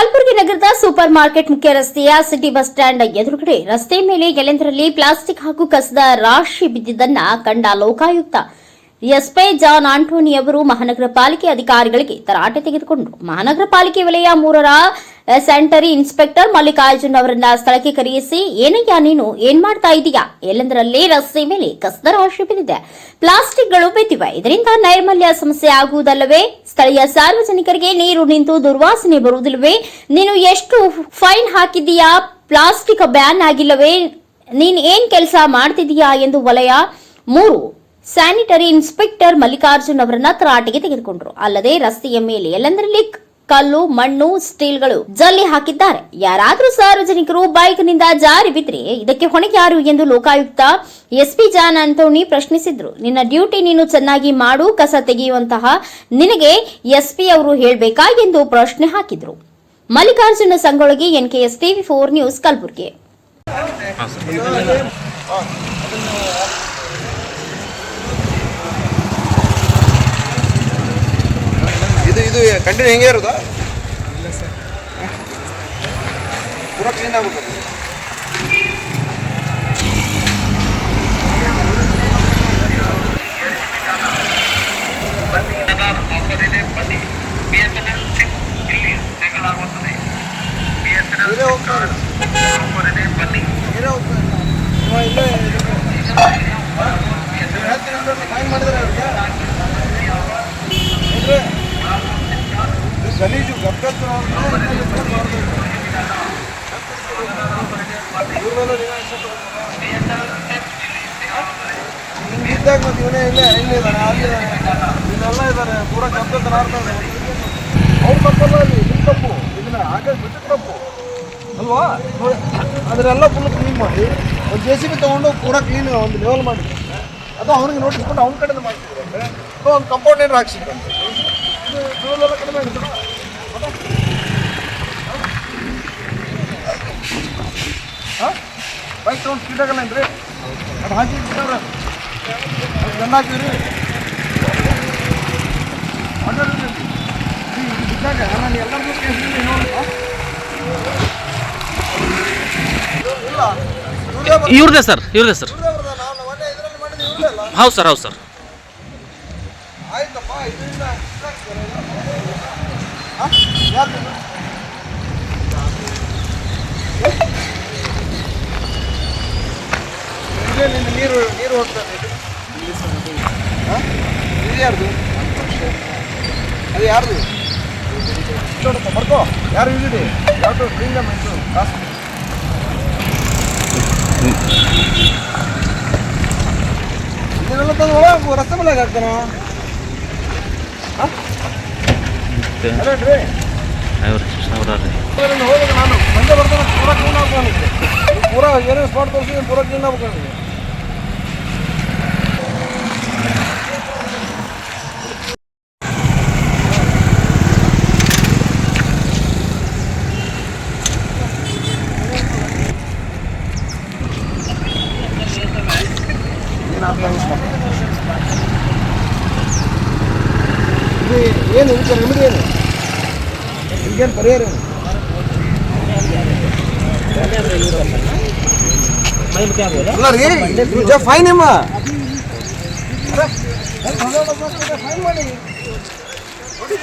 ಕಲಬುರಗಿ ನಗರದ super market ಮುಖ್ಯ ರಸ್ತೆಯ ಸಿಟಿ ಬಸ್ ಸ್ಟ್ಯಾಂಡ್ ಎದುರುಗಡೆ ರಸ್ತೆ ಮೇಲೆ ಎಲ್ಲೆಂದರಲ್ಲಿ ಪ್ಲಾಸ್ಟಿಕ್ ಹಾಗೂ ಕಸದ ರಾಶಿ ಬಿದ್ದಿದ್ದನ್ನ ಕಂಡ ಲೋಕಾಯುಕ್ತ ಎಸ್ಪೈ ಜಾನ್ ಆಂಟೋನಿ ಅವರು ಮಹಾನಗರ ಪಾಲಿಕೆ ಅಧಿಕಾರಿಗಳಿಗೆ ತರಾಟೆ ತೆಗೆದುಕೊಂಡರು ಮಹಾನಗರ ಪಾಲಿಕೆ ವಲಯ ಮೂರರ ಸೆಂಟರಿ ಇನ್ಸ್ಪೆಕ್ಟರ್ ಮಲ್ಲಿಕಾರ್ಜುನ್ ಅವರನ್ನ ಸ್ಥಳಕ್ಕೆ ಕರೆಯಿಸಿ ಏನಯ್ಯ ನೀನು, ಏನ್ ಮಾಡ್ತಾ ಇದೀಯಾ? ಎಲ್ಲೆಂದರಲ್ಲಿ ರಸ್ತೆ ಮೇಲೆ ಕಸದ ರಾಶಿ ಬಿದ್ದಿದೆ ಪ್ಲಾಸ್ಟಿಕ್ಗಳು ಬಿದ್ದಿವೆ. ಇದರಿಂದ ನೈರ್ಮಲ್ಯ ಸಮಸ್ಯೆ ಆಗುವುದಲ್ಲವೇ? ಸ್ಥಳೀಯ ಸಾರ್ವಜನಿಕರಿಗೆ ನೀರು ನಿಂತು ದುರ್ವಾಸನೆ ಬರುವುದಿಲ್ಲವೇ? ನೀನು ಎಷ್ಟು ಫೈನ್ ಹಾಕಿದೀಯಾ ಪ್ಲಾಸ್ಟಿಕ್ ಬ್ಯಾನ್ ಆಗಿಲ್ಲವೇ? ನೀನ್ ಏನ್ ಕೆಲಸ ಮಾಡ್ತಿದೀಯಾ ಎಂದು ವಲಯ ಮೂರು ಸ್ಯಾನಿಟರಿ ಇನ್ಸ್ಪೆಕ್ಟರ್ ಮಲ್ಲಿಕಾರ್ಜುನ್ ಅವರನ್ನ ತರಾಟೆಗೆ ತೆಗೆದುಕೊಂಡರು. ಅಲ್ಲದೆ ರಸ್ತೆಯ ಮೇಲೆ ಎಲ್ಲೆಂದರಲ್ಲಿ ಕಲ್ಲು, ಮಣ್ಣು, ಸ್ಟೀಲ್ಗಳು ಜಲ್ಲಿ ಹಾಕಿದ್ದಾರೆ. ಯಾರಾದರೂ ಸಾರ್ವಜನಿಕರು ಬೈಕ್ನಿಂದ ಜಾರಿ ಬಿದ್ರೆ ಇದಕ್ಕೆ ಹೊಣೆ ಯಾರು ಎಂದು ಲೋಕಾಯುಕ್ತ ಎಸ್ಪಿ ಜಾನ್ ಆಂಟೋನಿ ಪ್ರಶ್ನಿಸಿದ್ರು. ನಿನ್ನ ಡ್ಯೂಟಿ ನೀನು ಚೆನ್ನಾಗಿ ಮಾಡು, ಕಸ ತೆಗೆಯುವಂತಹ ನಿನಗೆ ಎಸ್ಪಿ ಅವರು ಹೇಳಬೇಕಾ ಎಂದು ಪ್ರಶ್ನೆ ಹಾಕಿದ್ರು. Mallikarjuna Sangolagi S TV four news Kalaburagi ಇದು ಇದು ಕಂಟಿನ್ಯೂ ಹೆಂಗೆ ಇರೋದು ಪೂರ ಕ್ಲೀನ್ ಆಗ್ಬೇಕು ಇಲ್ಲೇ ಹೋಗ್ತಾರೆ. ಇಲ್ಲೇ ಹೋಗ್ತಾರೆ. ಇವ ಇಲ್ಲೇ ಇದು- ನೀವು ಹೇಳ್ತೀನಿ ಅಂದ್ರೆ ಫೈನ್ ಮಾಡಿದ್ರೆ ಅವ್ರಿಗೆ ನೋಡ್ರಿ, ಇದು ಗಲೀಜು ಗಬ್ಬೆತ್ತು ಇದ್ದಾಗ ಮತ್ತೆ ಇವನೇ ಇಲ್ಲೇ ಇಲ್ಲಿ ಇದ್ದಾನೆ ಅಲ್ಲಿ ಇದೆಲ್ಲ ಇದ್ದಾರೆ ಪೂರ ಗಬ್ಬೆತ್ತು ಆಡ್ತಾರೆ ಅವ್ರ ತಪ್ಪಲ್ಲ ಅಲ್ಲಿ ನಿಮ್ಮ ತಪ್ಪು. ಇದನ್ನ ಹಾಗೆ ಬಿಟ್ಟು ತಪ್ಪು. ಅಲ್ವಾ? ಅದನ್ನೆಲ್ಲ ಫುಲ್ ಕ್ಲೀನ್ ಮಾಡಿ, ಒಂದು ಜೆ ಸಿ ಬಿ ತೊಗೊಂಡು ಪೂರ ಕ್ಲೀನ್ ಒಂದು ಲೆವೆಲ್ ಮಾಡಿ. ಅದು ಅವ್ನಿಗೆ ನೋಟಿಸ್ಕೊಂಡು ಅವ್ನ ಕಡೆಯಿಂದ ಮಾಡ್ತಿದ್ರಂತೆ ಅಥವಾ ಒಂದು ಕಂಪೌಂಡ್ ಏನಾರು ಹಾಕ್ಸಿದ್ರು ಕಡಿಮೆ ಆಗುತ್ತೆ ಹಾಂ ಬೈಕ್ ತೊಗೊಂಡು ಸ್ಪೀಡ್ ಆಗಲ್ಲ ಅಂದ್ರೆ ಅದು ಹಾಕಿ ಬಿಟ್ಟವ್ರೆ ಗಂಡ ಹಾಕಿದ್ರಿ ನಾನು ಎಲ್ಲರಿಗೂ ನೋಡಿ ಇವ್ರದೇ ಸರ್ ಇವ್ರದೇ ಸರ್. ಹೌದು ಸರ್ ಹೌದು ಸರ್. ಆಯ್ತಪ್ಪ ಇಷ್ಟಾಗ್ತದೆ. ಹಾ? ಯಾವ್ದು ಇದು? ಇದೇನಿಂದ ನೀರು ನೀರು ಹೋಗ್ತದೆ ಇದು? ಹಾ? ಯಾರ್ದು ಅದು ಯಾರ್ದು ನೋಡಪ್ಪ ಯಾರು ಇದಿದೆ ಯಾವುದು ಫ್ರೀಡಮ್ ಇದು ಇದನ್ನೆಲ್ಲ ತಂದು ಒಳಗೆ ರಸ್ತೆ ಮೇಲೆ ಹಾಕ್ತಾನ ಅಲ್ಲೇನ್ರಿ ಇದರಿಂದ ಹೋಗ್ಬೇಕು ನಾನು ಸಂಜೆ ಬರ್ತಾನೆ ಪೂರ ಕ್ಲೀನ್ ಆಗ್ಬೇಕು ಪೂರ ಏನೇನು ಸ್ಪಾಟ್ ತೋರಿಸಿ ಪೂರ ಕ್ಲೀನ್ ಆಗ್ಬೇಕು ನನಗೆ ಇದು ಏನು ಇದಕ್ಕೆ ರೆಮಿಡಿ ಏನು ಈಗೇನು ಪರಿಹಾರ ಏನು ಅಲ್ಲ ರೀ ಇದು ಫೈನ್ ಎಮ್ಮ ಫೈನ್ ಮಾಡಿ ನೋಡಿ,